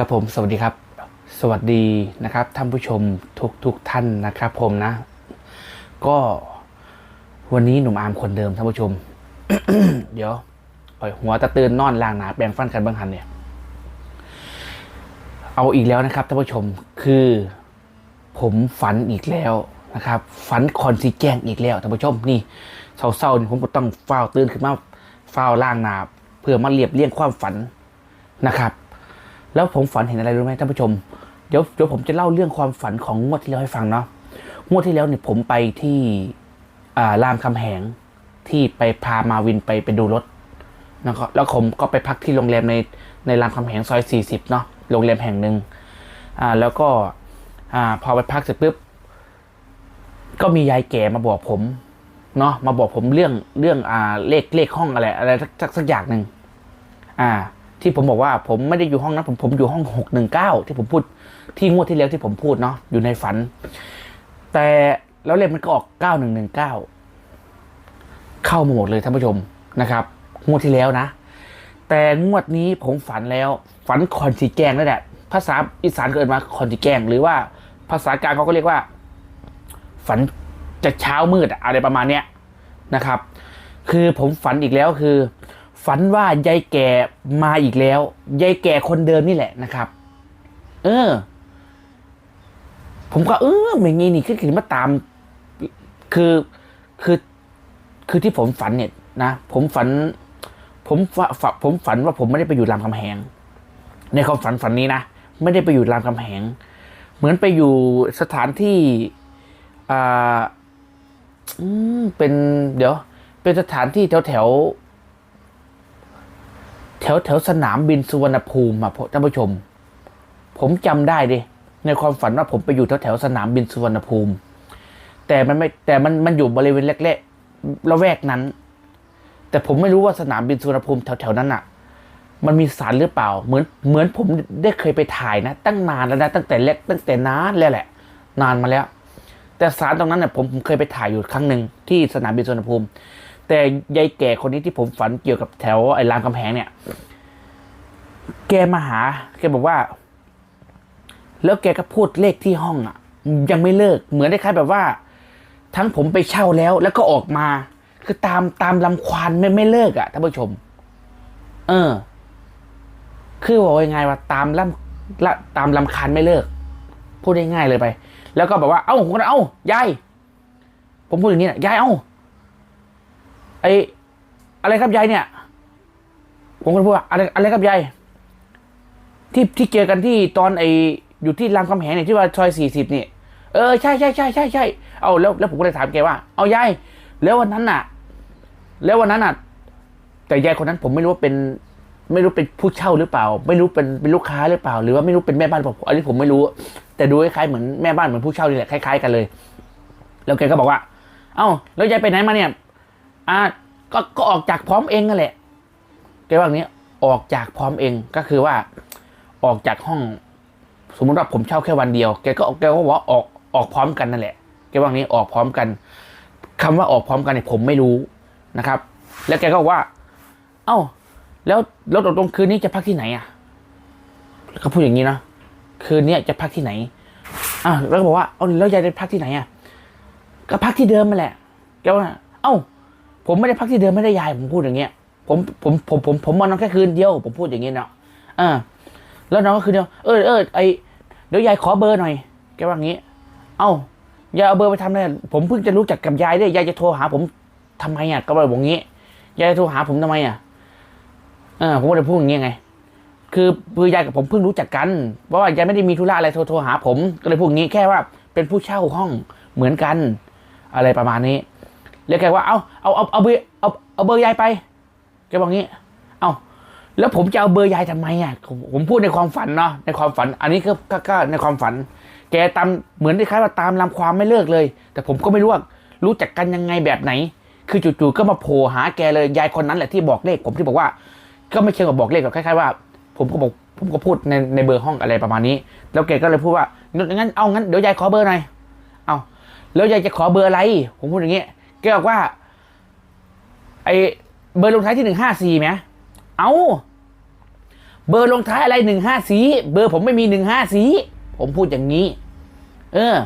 ครับผมสวัสดีครับ สวัสดีนะครับท่านผู้ชมทุกทุกท่านนะครับ ผมนะ ก็วันนี้หนุ่มอาร์มคนเดิมท่านผู้ชม เดี๋ยวปล่อยหัวตะตื่นนอนล่างหนาแปลงฟันกันบ้างหันเนี่ย เอาอีกแล้วนะครับท่านผู้ชมคือผมฝันอีกแล้วนะครับ ฝันคอนซีแจ้งอีกแล้วท่านผู้ชมนี่เศร้าๆนี่ผมก็ต้องเฝ้าตื่นขึ้นมาเฝ้าล่างหนาเพื่อมาเรียบเรียงความฝันนะครับ แล้วผมฝันเห็นอะไรรู้ไหมท่านผู้ชม เดี๋ยวเดี๋ยวผมจะเล่าเรื่องความฝันของงวดที่แล้วให้ฟังเนาะ งวดที่แล้วเนี่ยผมไปที่รามคำแหงที่ไปพามาวินไปไปดูรถนะครับแล้วผมก็ไปพักที่โรงแรมในในรามคำแหงซอย 40 เนาะ โรงแรมแห่งหนึ่งอ่า แล้วก็ อ่า พอไปพักเสร็จปุ๊บ ก็มียายแก่มาบอกผม เนาะ มาบอกผมเรื่องเรื่อง อ่า เลขเลขห้องอะไร อะไรสักสักอย่างหนึ่ง อ่า ที่ผมบอกว่าผมไม่ได้อยู่ห้องนั้นผมผมอยู่ห้องหกหนึ่งเก้าที่ผมพูดที่งวดที่แล้วที่ผมพูดเนาะอยู่ในฝัน แต่แล้วเลขมันก็ออกเก้าหนึ่งหนึ่งเก้าเข้ามาหมดเลยท่านผู้ชมนะครับ งวดที่แล้วนะ แต่งวดนี้ผมฝันแล้ว ฝันคอนสีแกงนั่นแหละภาษาอีสานเกิดมาคอนสีแกงหรือว่าภาษากลางเขาก็เรียกว่า ฝันจะเช้ามืดอะอะไรประมาณเนี้ยนะครับ คือผมฝันอีกแล้วคือ ฝันว่ายายแก่มาอีกแล้วยายแก่คนเดิมนี่แหละนะครับ เออ ผมก็เออไม่งี้นี่คือคือมาตาม คือคือคือที่ผมฝันเนี่ยนะผมฝัน ผมฝฝผมฝันว่าผมไม่ได้ไปอยู่รามคำแหง ในความฝันฝันนี้นะไม่ได้ไปอยู่รามคำแหง เหมือนไปอยู่สถานที่อ่าอืมเป็นเดี๋ยว เป็นสถานที่แถวแถว แถวแถวสนามบินสุวรรณภูมิอะท่านผู้ชม ผมจำได้ดิในความฝันว่าผมไปอยู่แถวแถวสนามบินสุวรรณภูมิ แต่มันไม่แต่มันมันอยู่บริเวณเล็กๆละแวกนั้น แต่ผมไม่รู้ว่าสนามบินสุวรรณภูมิแถวๆนั้นอะ มันมีสารหรือเปล่า เหมือนเหมือนผมได้เคยไปถ่ายนะ ตั้งนานแล้วนะตั้งแต่เล็กตั้งแต่นานแล้วแหละ นานมาแล้ว แต่สารตรงนั้นเนี่ยผมผมเคยไปถ่ายอยู่ครั้งหนึ่งที่สนามบินสุวรรณภูมิ แต่ยายแก่คนนี้ที่ผมฝันเกี่ยวกับแถวไอ้รามคำแหงเนี่ย แกมาหา แกบอกว่า แล้วแกก็พูดเลขที่ห้องอะ ยังไม่เลิก เหมือนได้คล้ายแบบว่า ทั้งผมไปเช่าแล้ว แล้วก็ออกมา คือตามตามลำควานไม่ไม่เลิกอะท่านผู้ชม เออ คือบอกยังไงว่าตามลำละตามลำคาญไม่เลิก พูดได้ง่ายเลยไป แล้วก็แบบว่า เอ้าคนเอ้ายายผมพูดอย่างนี้นะยายเอ้า ไออะไรครับยายเนี่ย ผมก็พูดว่าอะไรอะไรครับยายที่ที่เจอกันที่ตอนไออยู่ที่รามคำแหงเนี่ยที่ว่าซอยสี่สิบนี่เออใช่ใช่ใช่ใช่ใช่เอาแล้วแล้วผมก็เลยถามแกว่าเอายายแล้ววันนั้นน่ะ แล้ววันนั้นน่ะ แต่ยายคนนั้นผมไม่รู้ว่าเป็น ไม่รู้เป็นผู้เช่าหรือเปล่า ไม่รู้เป็นเป็นลูกค้าหรือเปล่า หรือว่าไม่รู้เป็นแม่บ้านหรือเปล่าอันนี้ผมไม่รู้ แต่ดูคล้ายๆเหมือนแม่บ้านเหมือนผู้เช่านี่แหละคล้ายๆกันเลย แล้วแกก็บอกว่า เอ้าแล้วยายไปไหนมาเนี่ย อ่าก็ก็ออกจากพร้อมเองนั่นแหละแกว่าอย่างนี้ออกจากพร้อมเองก็คือว่า ออกจากห้อง สมมติว่าผมเช่าแค่วันเดียวแกก็แกก็ว่าออกออกพร้อมกันนั่นแหละแกว่าอย่างนี้ออกพร้อมกันคำว่าออกพร้อมกันเนี่ยผมไม่รู้นะครับ แล้วแกก็ว่า เอ้า แล้วแล้วตกลงคืนนี้จะพักที่ไหนอะแล้วก็พูดอย่างนี้นะคืนนี้จะพักที่ไหนอะแล้วก็บอกว่าเอ้าแล้วยายจะพักที่ไหนอะก็พักที่เดิมมาแหละแกว่า เอ้า ผมไม่ได้พักที่เดิมไม่ได้ยายผมพูดอย่างเงี้ย ผมผมผมผมผมมานอนแค่คืนเดียวผมพูดอย่างเงี้ยเนาะอ่าแล้วน้องก็คืนเดียวเออเออไอเดี๋ยวยายขอเบอร์หน่อยแกว่างี้ เอ้ายายเอาเบอร์ไปทำอะไรผมเพิ่งจะรู้จักกับยายได้ยายจะโทรหา ผมทำไมอะก็บอกอย่างงี้ยายจะโทรหาผมทำไมอะเออผมก็เลยพูดอย่างเงี้ยไง คือคือยายกับผมเพิ่งรู้จักกันเพราะว่ายายไม่ได้มีธุระอะไรโทรโทรหาผมก็เลยพูดอย่างงี้แค่ว่าเป็นผู้เช่าห้องเหมือนกัน อะไรประมาณนี้ แล้วแกว่าเอาเอาเอาเอาเบอร์เอาเอาเบอร์ยายไปแกบอกงี้ เอาแล้วผมจะเอาเบอร์ยายทำไมอะผมผมพูดในความฝันเนาะในความฝัน อันนี้ก็ก็ในความฝัน แกตามเหมือนคล้ายๆว่าตามลำความไม่เลิกเลย แต่ผมก็ไม่รู้ว่ารู้จักกันยังไงแบบไหน คือจู่ๆก็มาโผล่หาแกเลยยายคนนั้นแหละที่บอกเลข ผมที่บอกว่า ก็ไม่เชิงกับบอกเลขหรอกคล้ายๆว่า ผมก็บอกผมก็พูดในในเบอร์ห้องอะไรประมาณนี้ แล้วแกก็เลยพูดว่างั้นเอางั้นเดี๋ยวยายขอเบอร์หน่อยเอาแล้วยายจะขอเบอร์อะไร ผมพูดอย่างงี้แกบอกว่า ไอเบอร์ลงท้ายที่หนึ่งห้าสี่ไหมเอาเบอร์ลงท้ายอะไรหนึ่งห้าสีเบอร์ผมไม่มีหนึ่งห้าสีผมพูดอย่างนี้ เออ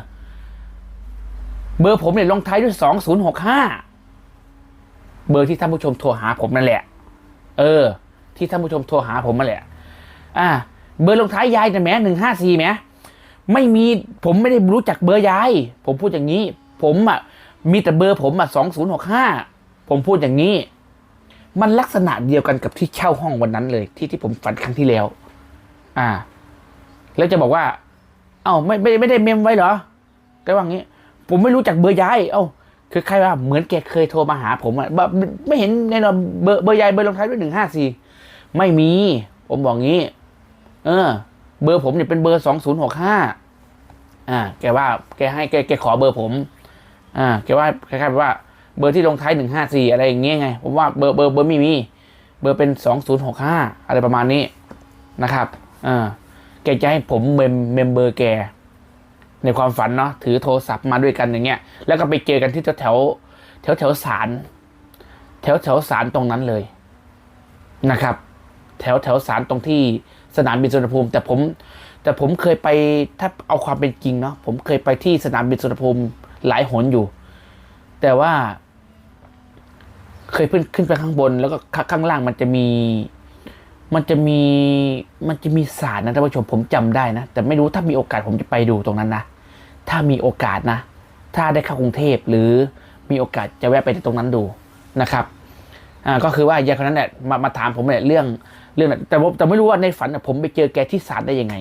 เบอร์ผมเนี่ยลงท้ายด้วยสองศูนย์หกห้าเบอร์ที่ท่านผู้ชมโทรหาผมนั่นแหละ เออ ที่ท่านผู้ชมโทรหาผมนั่นแหละ อ่า เบอร์ลงท้ายยายแต่แหม้หนึ่งห้าสี่แหมไม่มีผมไม่ได้รู้จักเบอร์ยาย ผมพูดอย่างนี้ ผมอะ มีแต่เบอร์ผมอะสองศูนย์หกห้าผมพูดอย่างนี้ มันลักษณะเดียวกันกับที่เช่าห้องวันนั้นเลย ที่ที่ผมฝันครั้งที่แล้ว อ่า แล้วจะบอกว่า เอ้าไม่ไม่ไม่ได้เมมไว้เหรอแกว่างี้ ผมไม่รู้จักเบอร์ยาย เอ้าคือใครว่าเหมือนแกเคยโทรมาหาผมอะแบบไม่เห็นแน่นอนเบอร์เบอร์ยายเบอร์ลงท้ายด้วยหนึ่งห้าสี่ไม่มี ผมบอกงี้ เออ เบอร์ผมเนี่ยเป็นเบอร์สองศูนย์หกห้าอ่า แกว่า แกให้แกแกขอเบอร์ผม อ่าแกว่าคล้ายๆแบบว่าเบอร์ที่ลงท้ายหนึ่งห้าสี่อะไรอย่างเงี้ยไงผมว่าเบอร์เบอร์เบอร์ไม่มี เบอร์เป็นสองศูนย์หกห้าอะไรประมาณนี้นะครับอ่าแกจะให้ผมเมมเมมเบอร์แก ในความฝันเนาะถือโทรศัพท์มาด้วยกันอย่างเงี้ย แล้วก็ไปเจอกันที่แถวแถวแถวแถวศาลแถวแถวศาลตรงนั้นเลยนะครับ แถวแถวศาลตรงที่สนามบินสุวรรณภูมิ แต่ผม แต่ผมเคยไปถ้าเอาความเป็นจริงเนาะผมเคยไปที่สนามบินสุวรรณภูมิ หลายหนอยู่ แต่ว่า เคยขึ้นขึ้นไปข้างบน แล้วก็ข้างล่างมันจะมี มันจะมีมันจะมีศาลนะท่านผู้ชมผมจำได้นะ แต่ไม่รู้ถ้ามีโอกาสผมจะไปดูตรงนั้นนะถ้ามีโอกาสนะ ถ้าได้เข้ากรุงเทพหรือมีโอกาสจะแวะไปตรงนั้นดูนะครับอ่าก็คือว่ายายคนนั้นเนี่ยมามาถามผมเนี่ยเรื่องเรื่องแต่แต่ไม่รู้ว่าในฝันผมไปเจอแกที่ศาลได้ยังไง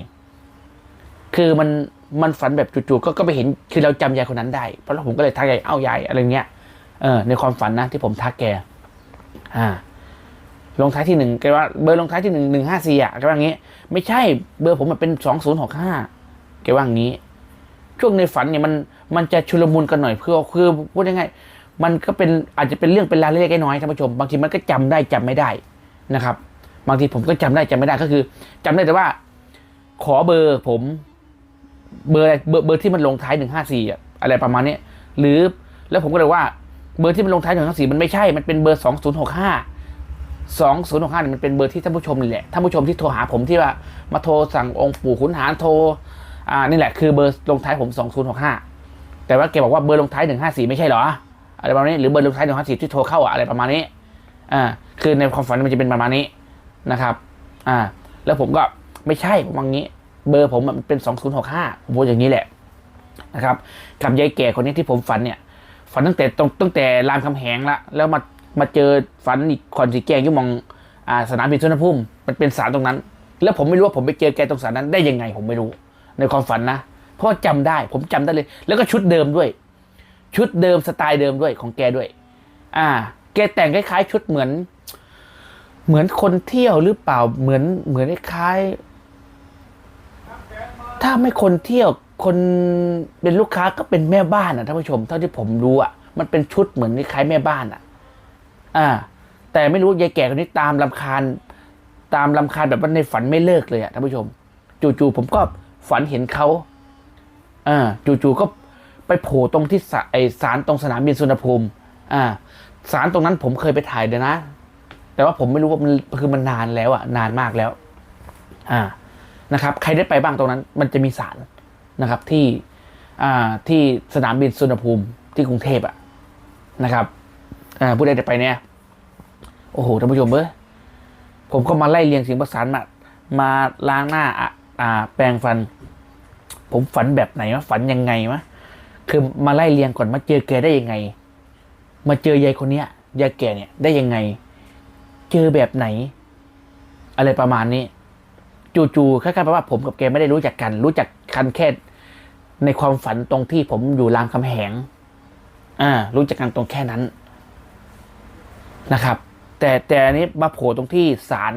คือมัน มันฝันแบบจู่ๆก็ก็ไปเห็นคือเราจำยายคนนั้นได้ เพราะผมก็เลยทักยายเอ้ายายอะไรเงี้ยเออในความฝันนะที่ผมทักแก อ่าลงท้ายที่หนึ่งแกว่าเบอร์ลงท้ายที่หนึ่งหนึ่งห้าสี่อะแกว่างี้ ไม่ใช่เบอร์ผมมันเป็นสองศูนย์หกห้าแกว่างี้ ช่วงในฝันเนี่ยมันมันจะชุลมุนกันหน่อยเพื่อคือพูดยังไง มันก็เป็นอาจจะเป็นเรื่องเป็นราวเล็กๆน้อยๆท่านผู้ชม บางทีมันก็จำได้จำไม่ได้นะครับ บางทีผมก็จำได้จำไม่ได้ก็คือจำได้แต่ว่า ขอเบอร์ผม เบอร์อะไรเบอร์เบอร์ที่มันลงท้ายหนึ่งห้าสี่อะไรประมาณนี้หรือแล้วผมก็เลยว่าเบอร์ที่มันลงท้ายหนึ่งห้าสี่มันไม่ใช่มันเป็นเบอร์สองศูนย์หกห้าสองศูนย์หกห้ามันเป็นเบอร์ที่ท่านผู้ชมนี่แหละท่านผู้ชมที่โทรหาผมที่ว่ามาโทรสั่งองค์ปู่ขุนหารโทรอ่านี่แหละคือเบอร์ลงท้ายผมสองศูนย์หกห้าแต่ว่าแกบอกว่าเบอร์ลงท้ายหนึ่งห้าสี่ไม่ใช่เหรออะไรประมาณนี้หรือเบอร์ลงท้ายหนึ่งห้าสี่ที่โทรเข้าอะอะไรประมาณนี้อ่าคือในความฝันมันจะเป็นประมาณนี้นะครับ อ่า แล้วผมก็ไม่ใช่ผมว่างี้ เบอร์ผมมันเป็นสองศูนย์หกห้าผมพูดอย่างนี้แหละนะครับกับยายแก่คนนี้ที่ผมฝันเนี่ย ฝันตั้งแต่ตรงตั้งแต่รามคำแหงละแล้วมามาเจอฝันอีกคอนสีแกงยุ่มองอ่าสนามบินสุวรรณภูมิมันเป็นสารตรงนั้น แล้วผมไม่รู้ว่าผมไปเจอแกตรงสารนั้นได้ยังไงผมไม่รู้ ในความฝันนะเพราะจำได้ ผมจำได้เลย แล้วก็ชุดเดิมด้วย ชุดเดิมสไตล์เดิมด้วยของแกด้วย อ่า แกแต่งคล้ายๆ ชุดเหมือน เหมือนคนเที่ยวหรือเปล่าเหมือนเหมือนคล้าย ถ้าไม่คนเที่ยวคนเป็นลูกค้าก็เป็นแม่บ้านอะท่านผู้ชม เท่าที่ผมรู้อะมันเป็นชุดเหมือนคล้ายแม่บ้านอะ อ่า แต่ไม่รู้ยายแก่คนนี้ตามลำคาญ ตามลำคาญแบบว่าในฝันไม่เลิกเลยอะท่านผู้ชม จู่ๆผมก็ฝันเห็นเขาอ่าจู่ๆก็ไปโผล่ตรงที่สไอสารตรงสนามบินสุวรรภูมิ อ่าสารตรงนั้นผมเคยไปถ่ายเดี๋ยวนะ แต่ว่าผมไม่รู้ว่ามันคือมันนานแล้วอะ นานมากแล้ว อ่า นะครับ ใครได้ไปบ้างตรงนั้น มันจะมีสารนะครับที่อ่าที่สนามบินสุวรรภูมิที่กรุงเทพอะนะครับอ่าผู้ใดได้ไปเนี่ยโอ้โหท่านผู้ชมเอ้ยผมก็มาไล่เรียงเสียงประสานมามาล้างหน้าอะอ่า แปรงฟัน ผมฝันแบบไหนวะฝันยังไงวะคือมาไล่เรียงก่อนมาเจอแกได้ยังไง มาเจอยายคนเนี้ยยายแก่เนี่ยได้ยังไง เจอแบบไหน อะไรประมาณนี้ จู่ๆคล้ายๆแปลว่าผมกับแกไม่ได้รู้จักกัน รู้จักกันแค่ในความฝันตรงที่ผมอยู่รามคำแหง อ่า รู้จักกันตรงแค่นั้นนะครับ แต่แต่อันนี้มาโผล่ตรงที่ศาล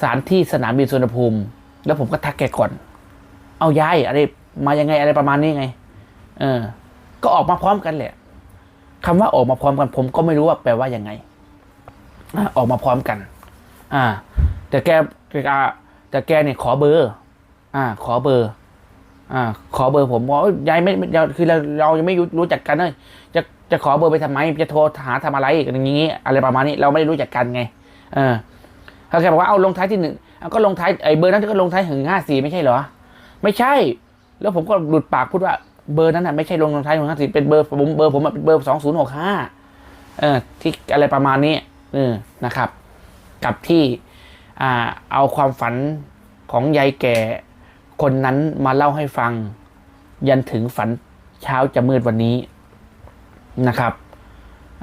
ศาลที่สนามบินสุวรรณภูมิ แล้วผมก็ทักแกก่อน เอาย้ายอะไรมายังไงอะไรประมาณนี้ไง เออ ก็ออกมาพร้อมกันแหละคำว่าออกมาพร้อมกัน ผมก็ไม่รู้ว่าแปลว่ายังไงอออกมาพร้อมกัน อ่า แต่แกแก แต่แกเนี่ยขอเบอร์ อ่า ขอเบอร์ อ่า ขอเบอร์ผมบอกยายไม่คือเราเรายังไม่รู้จักกันเลยจะจะขอเบอร์ไปทำไม จะโทรหาทำอะไรอย่างนี้ อะไรประมาณนี้ เราไม่ได้รู้จักกันไง เออเขาแค่บอกว่าเอาลงท้ายที่หนึ่งเอาก็ลงท้ายไอ้เบอร์นั้นก็ลงท้ายถึงห้าสี่ไม่ใช่เหรอ ไม่ใช่ แล้วผมก็หลุดปากพูดว่าเบอร์นั้นน่ะไม่ใช่ลงท้ายของห้าสี่เป็นเบอร์ผมเบอร์ผมเป็นเบอร์สองศูนย์หกห้าเออที่อะไรประมาณนี้เออนะครับ กับที่ เอาความฝันของยายแก่คนนั้นมาเล่าให้ฟัง ยันถึงฝันเช้าจะมืดวันนี้นะครับ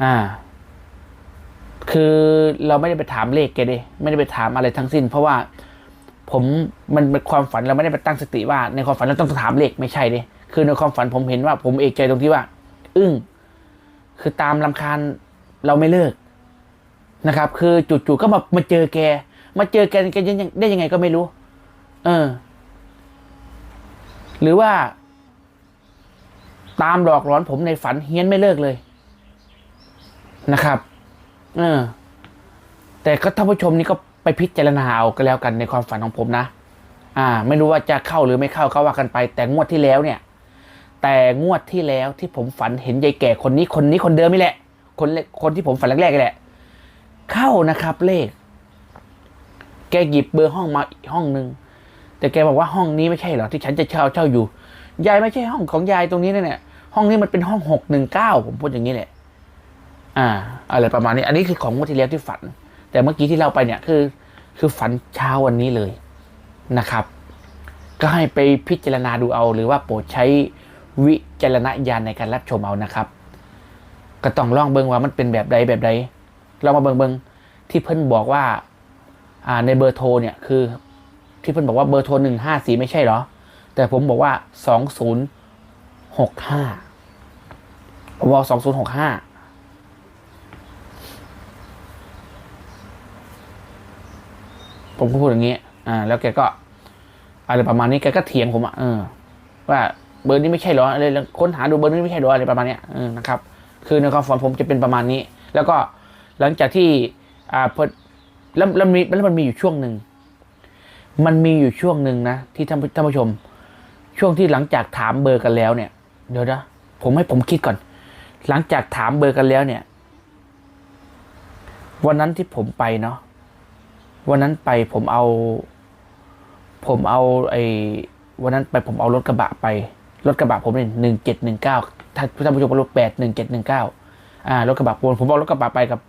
อ่า คือเราไม่ได้ไปถามเลขแกดิไม่ได้ไปถามอะไรทั้งสิ้น เพราะว่าผมมันเป็นความฝันเราไม่ได้ไปตั้งสติว่า ในความฝันเราต้องถามเลขไม่ใช่ดิคือในความฝันผมเห็นว่า ผมเอกใจตรงที่ว่า อึ้งคือตามลำคาญเราไม่เลิกนะครับ คือจู่ๆก็มามาเจอแก มาเจอแกแกยังได้ยังไงก็ไม่รู้ เออ หรือว่า ตามหลอกหลอนผมในฝันเฮี้ยนไม่เลิกเลยนะครับ เออ แต่ก็ท่านผู้ชมนี่ก็ไปพิจารณาเอาก็แล้วกันในความฝันของผมนะ อ่า ไม่รู้ว่าจะเข้าหรือไม่เข้าก็ว่ากันไป แต่งวดที่แล้วเนี่ย แต่งวดที่แล้วที่ผมฝันเห็นยายแก่คนนี้คนนี้คนเดิมนี่แหละ คนเลคนที่ผมฝันแรกๆแหละ เข้านะครับ เลข แกหยิบเบอร์ห้องมาอีกห้องหนึ่งแต่แกบอกว่าห้องนี้ไม่ใช่เหรอที่ฉันจะเช่าเช่าอยู่ ยายไม่ใช่ห้องของยายตรงนี้นะเนี่ย ห้องนี้มันเป็นห้องหกหนึ่งเก้าผมพูดอย่างนี้แหละ อ่า อะไรประมาณนี้ อันนี้คือของงวดที่แล้วที่ฝัน แต่เมื่อกี้ที่เราไปเนี่ยคือ คือฝันเช้าวันนี้เลยนะครับ ก็ให้ไปพิจารณาดูเอา หรือว่าโปรดใช้วิจารณญาณในการรับชมเอานะครับ ก็ต้องลองเบิงว่ามันเป็นแบบใดแบบใดเรามาเบิงเบิงที่เพิ่นบอกว่า ในเบอร์โทรเนี่ยคือที่เพิ่อนบอกว่าเบอร์โทรหนึ่งห้าสี่ไม่ใช่เหรอ แต่ผมบอกว่าสองศูนย์หกห้าผมบอกสองศูนย์หกห้าผมก็พูดอย่างนี้ อ่า แล้วแกก็ อะไรประมาณนี้ แกก็เถียงผมอะเออ ว่าเบอร์นี้ไม่ใช่เหรออะไรแล้วค้นหาดูเบอร์นี้ไม่ใช่เหรออะไรประมาณนี้เออนะครับ คือในความฝันผมจะเป็นประมาณนี้ แล้วก็หลังจากที่ อ่าเพอ แล้วแล้วมีแล้วมันมีอยู่ช่วงหนึ่ง มันมีอยู่ช่วงหนึ่งนะที่ท่านท่านผู้ชม ช่วงที่หลังจากถามเบอร์กันแล้วเนี่ย เดี๋ยวนะผมให้ผมคิดก่อน หลังจากถามเบอร์กันแล้วเนี่ย วันนั้นที่ผมไปเนาะวันนั้นไปผมเอา ผมเอาไอ้วันนั้นไปผมเอารถกระบะไป รถกระบะผมเนี่ยหนึ่งเจ็ดหนึ่งเก้าถ้าท่านผู้ชมรถแปดหนึ่งเจ็ดหนึ่งเก้าอ่ารถกระบะผมผมเอารถกระบะไปกับ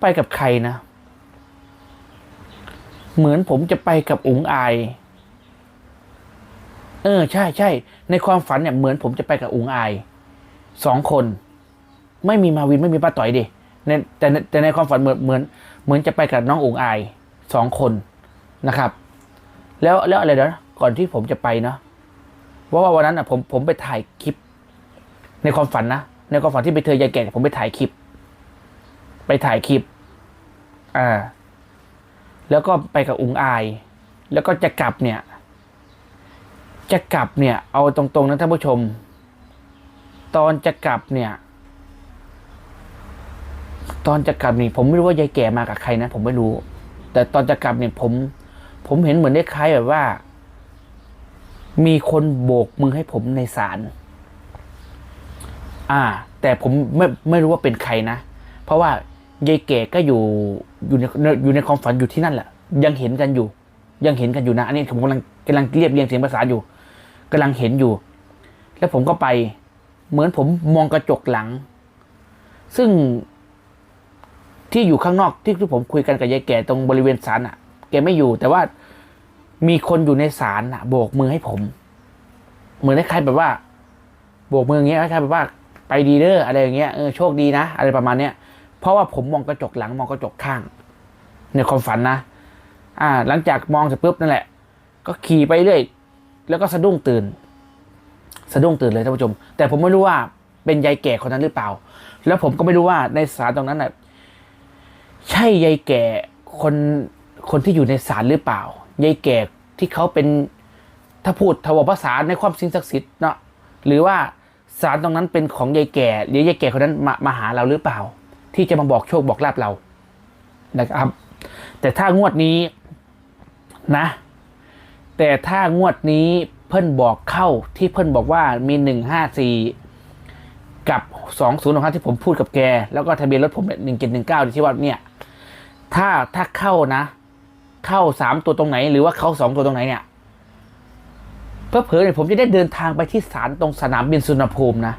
ไปกับใครนะ เหมือนผมจะไปกับอุ๋งอาย เออ ใช่ใช่ ในความฝันเนี่ยเหมือนผมจะไปกับอุ๋งอาย สองคน ไม่มีมาวินไม่มีป้าต่อยดิในแต่แต่ในความฝันเหมือนเหมือน เหมือนจะไปกับน้องอุ๋งอายสองคนนะครับ แล้วแล้วอะไรเนะก่อนที่ผมจะไปเนาะว่าว่าวันนั้นอะผมผมไปถ่ายคลิป ในความฝันนะในความฝันที่ไปเธอยายแก่ผมไปถ่ายคลิป ไปถ่ายคลิป อ่า แล้วก็ไปกับอุ๋งอาย แล้วก็จะกลับเนี่ย จะกลับเนี่ย เอาตรงๆนะท่านผู้ชม ตอนจะกลับเนี่ย ตอนจะกลับนี่ผมไม่รู้ว่ายายแก่มากับใครนะ ผมไม่รู้ แต่ตอนจะกลับเนี่ยผม ผมเห็นเหมือนได้คล้ายแบบว่า มีคนโบกมือให้ผมในศาล อ่า แต่ผมไม่ไม่รู้ว่าเป็นใครนะ เพราะว่า ยายแก่ก็อยู่อยู่ในอยู่ในความฝันอยู่ที่นั่นแหละ ยังเห็นกันอยู่ ยังเห็นกันอยู่นะอันนี้ผมกำลังกำลังเรียบเรียงเสียงภาษาอยู่กำลังเห็นอยู่ แล้วผมก็ไป เหมือนผมมองกระจกหลัง ซึ่งที่อยู่ข้างนอกที่ที่ผมคุยกันกับยายแก่ตรงบริเวณศาลอะ แกไม่อยู่ แต่ว่ามีคนอยู่ในศาลอะโบกมือให้ผม เหมือนคล้ายๆแบบว่าโบกมืออย่างเงี้ยคล้ายๆแบบว่าไปดีเด้ออะไรอย่างเงี้ยเออโชคดีนะ อะไรประมาณเนี้ย เพราะว่าผมมองกระจกหลังมองกระจกข้าง ในความฝันนะ อ่า หลังจากมองเสร็จปุ๊บนั่นแหละ ก็ขี่ไปเรื่อยแล้วก็สะดุ้งตื่น สะดุ้งตื่นเลยท่านผู้ชม แต่ผมไม่รู้ว่าเป็นยายแก่คนนั้นหรือเปล่า แล้วผมก็ไม่รู้ว่าในศาลตรงนั้นน่ะใช่ยายแก่คนคนที่อยู่ในศาลหรือเปล่ายายแก่ที่เขาเป็นถ้าพูดทวารภาษาในความสิ่งศักดิ์สิทธิ์เนาะหรือว่าศาลตรงนั้นเป็นของยายแก่ หรือยายแก่คนนั้นมามาหาเราหรือเปล่า ที่จะมาบอกโชคบอกลาบเรานะครับ แต่ถ้างวดนี้นะ แต่ถ้างวดนี้เพิ่นบอกเข้าที่เพิ่นบอกว่ามีหนึ่งห้าสี่กับสองศูนย์ของที่ผมพูดกับแก แล้วก็ทะเบียนรถผมหนึ่งเจ็ดหนึ่งเก้าที่ว่าเนี่ย ถ้าถ้าเข้านะ เข้าสามตัวตรงไหน หรือว่าเข้าสองตัวตรงไหนเนี่ยเพื่อเผลอๆเนี่ยผมจะได้เดินทางไปที่ศาลตรงสนามบินสุวรรณภูมินะ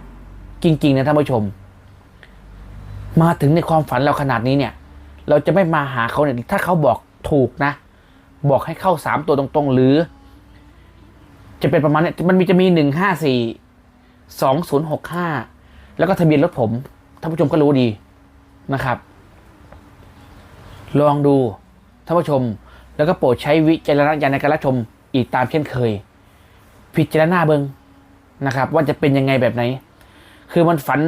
จริง ๆ นะท่านผู้ชม มาถึงในความฝันเราขนาดนี้เนี่ย เราจะไม่มาหาเขาเนี่ยถ้าเขาบอกถูกนะ บอกให้เข้าสามตัวตรงๆ หรือ จะเป็นประมาณเนี้ยมันมีจะมีหนึ่งห้าสี่สองศูนย์หกห้าแล้วก็ทะเบียนรถผมท่านผู้ชมก็รู้ดีนะครับ ลองดูท่านผู้ชม แล้วก็โปรดใช้วิจารณญาณในการรับชมอีกตามเช่นเคย พิจารณาเบิงนะครับ ว่าจะเป็นยังไงแบบไหน คือมันฝัน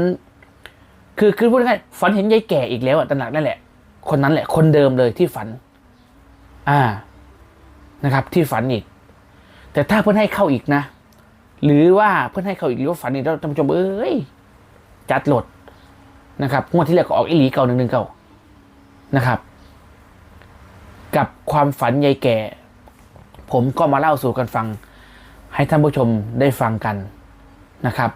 คือคือพูดง่ายๆฝันเห็นยายแก่อีกแล้วอะตระหนักนั่นแหละ คนนั้นแหละ คนเดิมเลยที่ฝัน อ่านะครับ ที่ฝันอีก แต่ถ้าเพื่อนให้เข้าอีกนะ หรือว่าเพื่อนให้เข้าอีกหรือว่าฝันอีกแล้วท่านผู้ชมเอ้ยจัดหลดนะครับงวดที่แล้วก็ออกอีหลีเก่าหนึ่งหนึ่งเก่านะครับ กับความฝันยายแก่ ผมก็มาเล่าสู่กันฟัง ให้ท่านผู้ชมได้ฟังกันนะครับ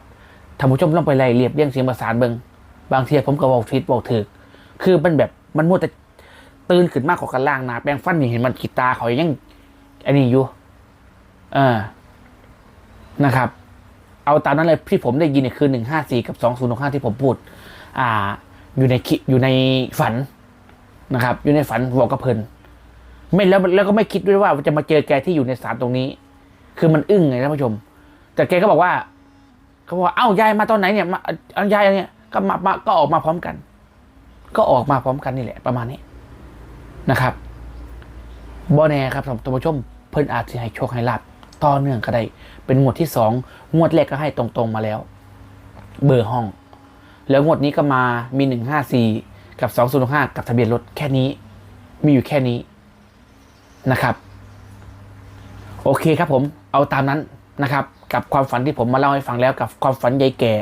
ท่านผู้ชมต้องไปไล่เรียบเรียงเสียงประสานเบิง บางทีผมก็บอกทิศบอกถึก คือมันแบบมันมัวแต่ตื่นขึ้นมากกว่ากันล่างนาแปลงฟันนี่เห็นมันกีตาเขายังอันนี้อยู่เออนะครับ เอาตามนั้นเลยที่ผมได้ยินเนี่ยคือหนึ่งห้าสี่กับสองศูนย์หกห้าที่ผมพูด อ่า อยู่ในคิอยู่ในฝันนะครับ อยู่ในฝันบอกกับเพลินไม่แล้วแล้วก็ไม่คิดด้วยว่าจะมาเจอแกที่อยู่ในศาลตรงนี้ คือมันอึ้งไงท่านผู้ชม แต่แกก็บอกว่าเขาบอกว่าเอ้ายายมาตอนไหนเนี่ยมาเอายายเนี่ย ก็มามาก็ออกมาพร้อมกัน ก็ออกมาพร้อมกันนี่แหละ ประมาณนี้นะครับบอแน่ครับท่านผู้ชมเพิ่นอาจจะให้โชคให้ลาบต่อเนื่องก็ได้ เป็นงวดที่สองงวดแรกก็ให้ตรงๆมาแล้ว เบอร์ห้อง แล้วงวดนี้ก็มามีหนึ่งห้าสี่กับสองศูนย์ห้ากับทะเบียนรถแค่นี้ มีอยู่แค่นี้นะครับ โอเคครับผมเอาตามนั้นนะครับ กับความฝันที่ผมมาเล่าให้ฟังแล้วกับความฝันยายแก่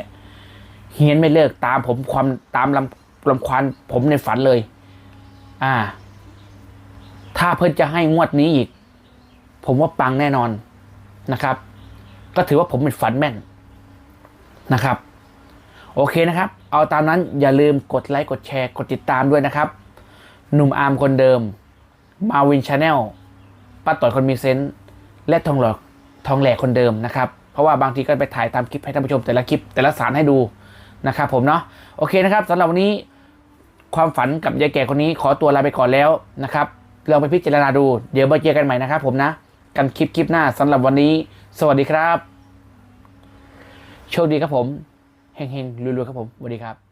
เฮียนไม่เลิกตามผมความตามลำลำควานผมในฝันเลย อ่า ถ้าเพิ่นจะให้งวดนี้อีก ผมว่าปังแน่นอนนะครับ ก็ถือว่าผมเป็นฝันแม่นนะครับ โอเคนะครับ เอาตามนั้นอย่าลืมกดไลค์กดแชร์กดติดตามด้วยนะครับ หนุ่มอาร์มคนเดิม มาวินชาแนลป้าต่อยคนมีเซนส์และทองหลอกทองแหลกคนเดิมนะครับ เพราะว่าบางทีก็ไปถ่ายตามคลิปให้ท่านผู้ชมแต่ละคลิปแต่ละสารให้ดู นะครับผมเนาะโอเคนะครับสำหรับวันนี้ความฝันกับยายแก่คนนี้ขอตัวลาไปก่อนแล้วนะครับลองไปพิจารณาดู เดี๋ยวมาเจอกันใหม่นะครับผมนะ กันคลิปคลิปหน้าสำหรับวันนี้ สวัสดีครับ โชคดีครับผมเฮงๆรวยๆครับผมสวัสดีครับ